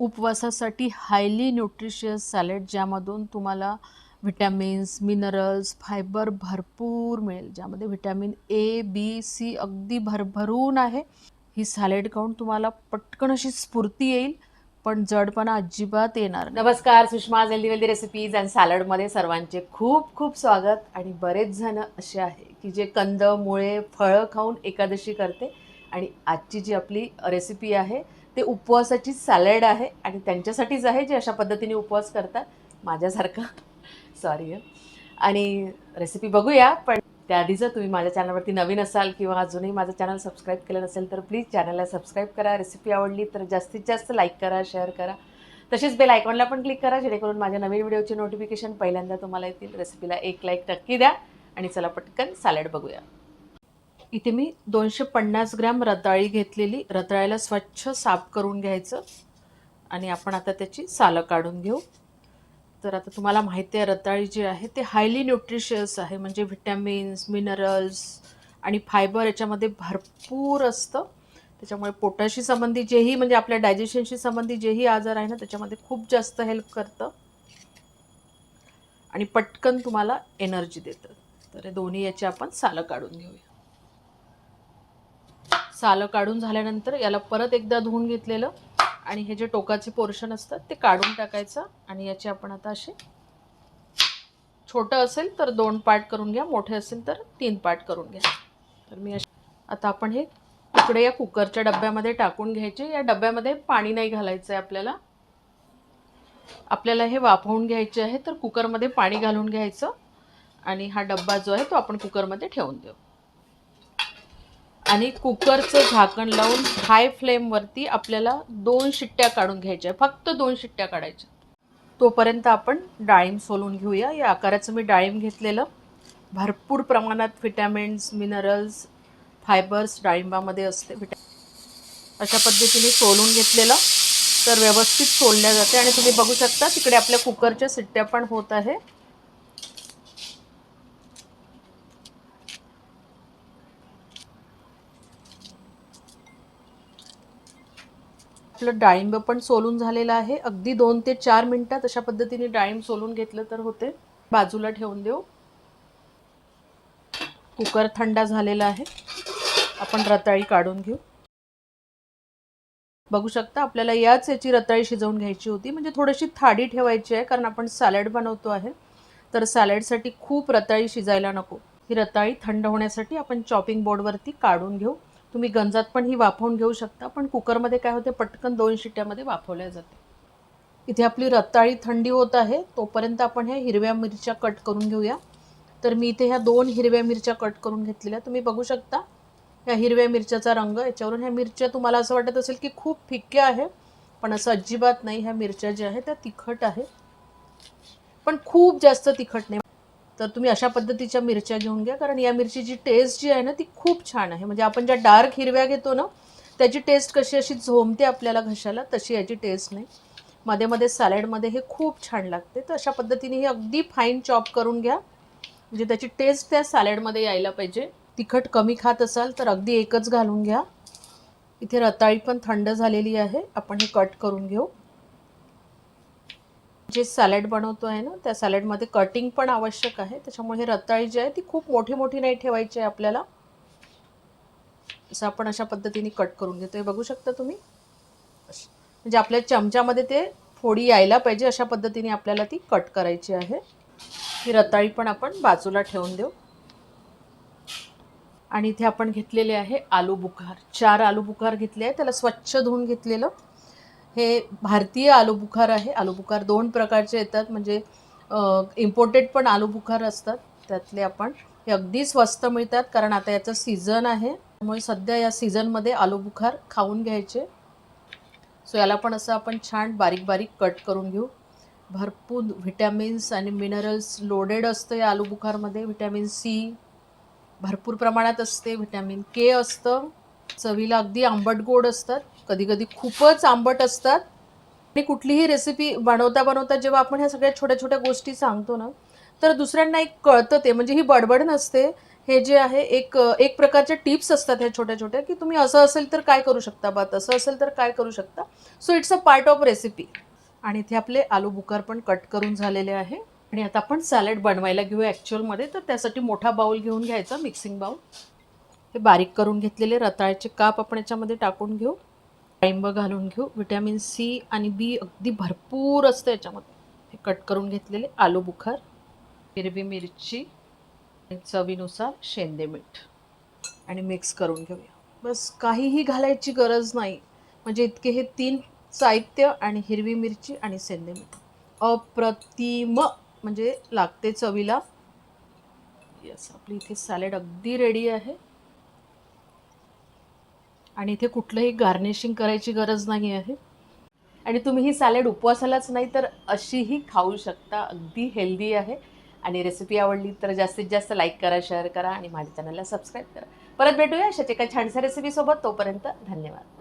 उपवासासाठी highly nutritious salad ज्यामधून तुम्हाला vitamins minerals fibre भरपूर मिळेल. ज्यामध्ये व्हिटॅमिन ए बी सी अगदी भरभरून आहे. ही सॅलेड खाऊन तुम्हाला पटकन अशी स्फूर्ती येईल पण जडपणा अजिबात येणार नमस्कार Sushma healthy wealthy recipes and सॅलडमध्ये सर्वांचे खूप खूप स्वागत. आणि बरेच जण असे आहे की जे कंद मुळे फळं खाऊन एकादशी करते. आणि आजची जी आपली रेसिपी आहे ते उपवासाची सॅलड आहे आणि त्यांच्यासाठीच आहे जे अशा पद्धतीने उपवास करतात. माझ्यासारखा. सॉरी आणि रेसिपी बघूया पण त्याआधी जर तुम्ही माझ्या चॅनलवरती नवीन असाल किंवा अजूनही माझं चॅनल सबस्क्राईब केलं नसेल तर प्लीज चॅनलला सबस्क्राईब करा. रेसिपी आवडली तर जास्तीत जास्त लाईक करा शेअर करा. तसेच बेल आयकॉनला पण क्लिक करा जेणेकरून माझ्या नवीन व्हिडिओचे नोटिफिकेशन पहिल्यांदा तुम्हाला येतील. रेसिपीला एक लाईक नक्की द्या. आणि चला पटकन सॅलड बघूया. इथे मी दोनशे पन्नास ग्रॅम रताळी घेतलेली. रताळ्याला स्वच्छ साफ करून घ्यायचं. आणि आपण आता त्याची सालं काढून घेऊ. तर आता तुम्हाला माहिती आहे रताळी जी आहे ते हायली न्यूट्रिशियस आहे. म्हणजे व्हिटॅमिन्स मिनरल्स आणि फायबर याच्यामध्ये भरपूर असतं. त्याच्यामुळे पोटाशी संबंधित जेही म्हणजे आपल्या डायजेशनशी संबंधी जेही आजार आहे ना त्याच्यामध्ये खूप जास्त हेल्प करतं. आणि पटकन तुम्हाला एनर्जी देतं. तर हे दोन्ही याची आपण सालं काढून घेऊया. सालं काढून झाल्यानंतर याला परत एकदा धुवून घेतलेलं आणि हे जे टोकाचे पोर्शन असतात ते काढून टाकायचं आणि याचे आपण आता असे छोटं असेल तर दोन पार्ट करून घ्या मोठे असेल तर तीन पार्ट करून घ्या. तर मी असे आता आपण हे तुकडे या कुकरच्या डब्यामध्ये टाकून घ्यायचे. या डब्यामध्ये पाणी नाही घालायचं आहे आपल्याला. आपल्याला हे वाफवून घ्यायचे आहे तर कुकरमध्ये पाणी घालून घ्यायचं. आणि हा डब्बा जो आहे तो आपण कुकरमध्ये ठेवून देऊ. आणि कुकरचं झाकण लावून हाय फ्लेमवरती आपल्याला दोन शिट्ट्या काढून घ्यायच्या फक्त दोन शिट्ट्या काढायच्या तोपर्यंत आपण डाळिंब सोलून घेऊया. या आकाराचं मी डाळिंब घेतलेलं. भरपूर प्रमाणात व्हिटॅमिन्स मिनरल्स फायबर्स डाळिंबामध्ये असते. विटॅ अशा पद्धतीने सोलून घेतलेलं. तर व्यवस्थित सोलल्या जाते. आणि तुम्ही बघू शकता तिकडे आपल्या कुकरच्या सिट्ट्या पण होत आहे. आपलं डाळिंब पण सोलून झालेलं आहे. अगदी दोन ते चार मिनिटात अशा पद्धतीने डाळिंब सोलून घेतलं तर होते. बाजूला ठेवून देऊ. कुकर थंडा झालेला आहे. आपण रताळी काढून घेऊ. बघू शकता आपल्याला याच याची रताळी शिजवून घ्यायची होती. म्हणजे थोडीशी थाडी ठेवायची आहे कारण आपण सॅलड बनवतो आहे. तर सॅलडसाठी खूप रताळी शिजायला नको. ही रताळी थंड होण्यासाठी आपण चॉपिंग बोर्डवरती काढून घेऊ. तुम्ही गंजात पण ही वाफवून घेऊ शकता पण कुकरमध्ये काय होते पटकन दोन शिट्ट्यामध्ये वाफवल्या जाते. इथे आपली रताळी थंडी होत आहे तोपर्यंत आपण ह्या हिरव्या मिरच्या कट करून घेऊया. तर मी इथे ह्या दोन हिरव्या मिरच्या कट करून घेतलेल्या. तुम्ही बघू शकता ह्या हिरव्या मिरच्याचा रंग याच्यावरून ह्या मिरच्या तुम्हाला असं वाटत असेल की खूप फिक्क्या आहे पण असं अजिबात नाही. ह्या मिरच्या ज्या आहेत त्या तिखट आहे पण खूप जास्त तिखट नाही. तर तुम्ही अशा पद्धतीच्या मिरच्या घेऊन घ्या. कारण या मिरचीची टेस्ट जी आहे ना ती खूप छान आहे. म्हणजे आपण ज्या डार्क हिरव्या घेतो ना त्याची टेस्ट कशी अशी झोमते आपल्याला घशाला तशी याची टेस्ट नाही. मध्ये मध्ये सॅलडमध्ये हे खूप छान लागते. तर अशा पद्धतीने हे अगदी फाईन चॉप करून घ्या. म्हणजे त्याची टेस्ट त्या सॅलडमध्ये यायला पाहिजे. तिखट कमी खात असाल तर अगदी एकच घालून घ्या. इथे रताळी पण थंड झालेली आहे. आपण हे कट करून घेऊ. जे सॅलड बनवतो आहे ना त्या सॅलडमध्ये कटिंग पण आवश्यक आहे. त्याच्यामुळे हे रताळी जी आहे ती खूप मोठी मोठी नाही ठेवायची आहे आपल्याला. असं आपण अशा पद्धतीने कट करून घेतो. हे बघू शकता तुम्ही? म्हणजे आपल्या चमच्यामध्ये ते फोडी यायला पाहिजे अशा पद्धतीने आपल्याला ती कट करायची आहे. ही रताळी पण आपण बाजूला ठेवून देऊ. आणि इथे आपण घेतलेले आहे आलू बुखार. चार आलू बुखार घेतले आहे. त्याला स्वच्छ धुवून घेतलेलं. हे भारतीय आलू बुखार आहे. आलू बुखार दोन प्रकारचे येतात. म्हणजे इम्पोर्टेड पण आलू बुखार असतात. त्यातले आपण हे अगदी स्वस्त मिळतात. कारण आता याचं सीझन आहे. त्यामुळे सध्या या सीझनमध्ये आलू बुखार खाऊन घ्यायचे. सो याला पण असं आपण छान बारीक बारीक कट करून घेऊ. भरपूर व्हिटॅमिन्स आणि मिनरल्स लोडेड असतं या आलू बुखारमध्ये व्हिटॅमिन सी भरपूर प्रमाणात असते. व्हिटॅमिन के असतं. चवीला अगदी आंबट गोड असतात. कधी कधी खूपच आंबट असतात. आणि कुठलीही रेसिपी बनवता बनवता जेव्हा आपण ह्या सगळ्या छोट्या छोट्या गोष्टी सांगतो ना तर दुसऱ्यांना एक कळतं ते. म्हणजे ही बडबड नसते. हे जे आहे एक एक प्रकारच्या टिप्स असतात ह्या छोट्या छोट्या की तुम्ही असं असेल तर काय करू शकता बा तसं असेल तर काय करू शकता. So it's a part of recipe आणि इथे आपले आलू बुकार पण कट करून झालेले आहे. आणि आता आपण सॅलड बनवायला घेऊ ॲक्च्युअलमध्ये तर त्यासाठी मोठा बाऊल घेऊन घ्यायचा मिक्सिंग बाऊल हे बारीक करून घेतलेले रताळ्याचे काप आपण याच्यामध्ये टाकून घेऊ. डाळिंब घालून घेऊ. विटॅमिन सी आणि बी अगदी भरपूर असतं याच्यामध्ये. हे कट करून घेतलेले आलू बुखार हिरवी मिरची आणि चवीनुसार शेंदे मीठ. आणि मिक्स करून घेऊया. बस काहीही घालायची गरज नाही. म्हणजे इतके हे तीन साहित्य आणि हिरवी मिरची आणि सेंदे मीठ. अप्रतिम. म्हणजे लागते चवीला. यस आपली इथे सॅलेड अगदी रेडी आहे. आणि इथे कुठलंही गार्निशिंग करायची गरज नाही आहे. आणि तुम्ही ही सॅलड उपवासालाच नाही तर अशीही खाऊ शकता. अगदी हेल्दी आहे. आणि रेसिपी आवडली तर जास्तीत जास्त लाईक करा शेअर करा आणि माझ्या चॅनलला सबस्क्राईब करा. परत भेटूया अशाच एका छानशा रेसिपीसोबत तोपर्यंत धन्यवाद.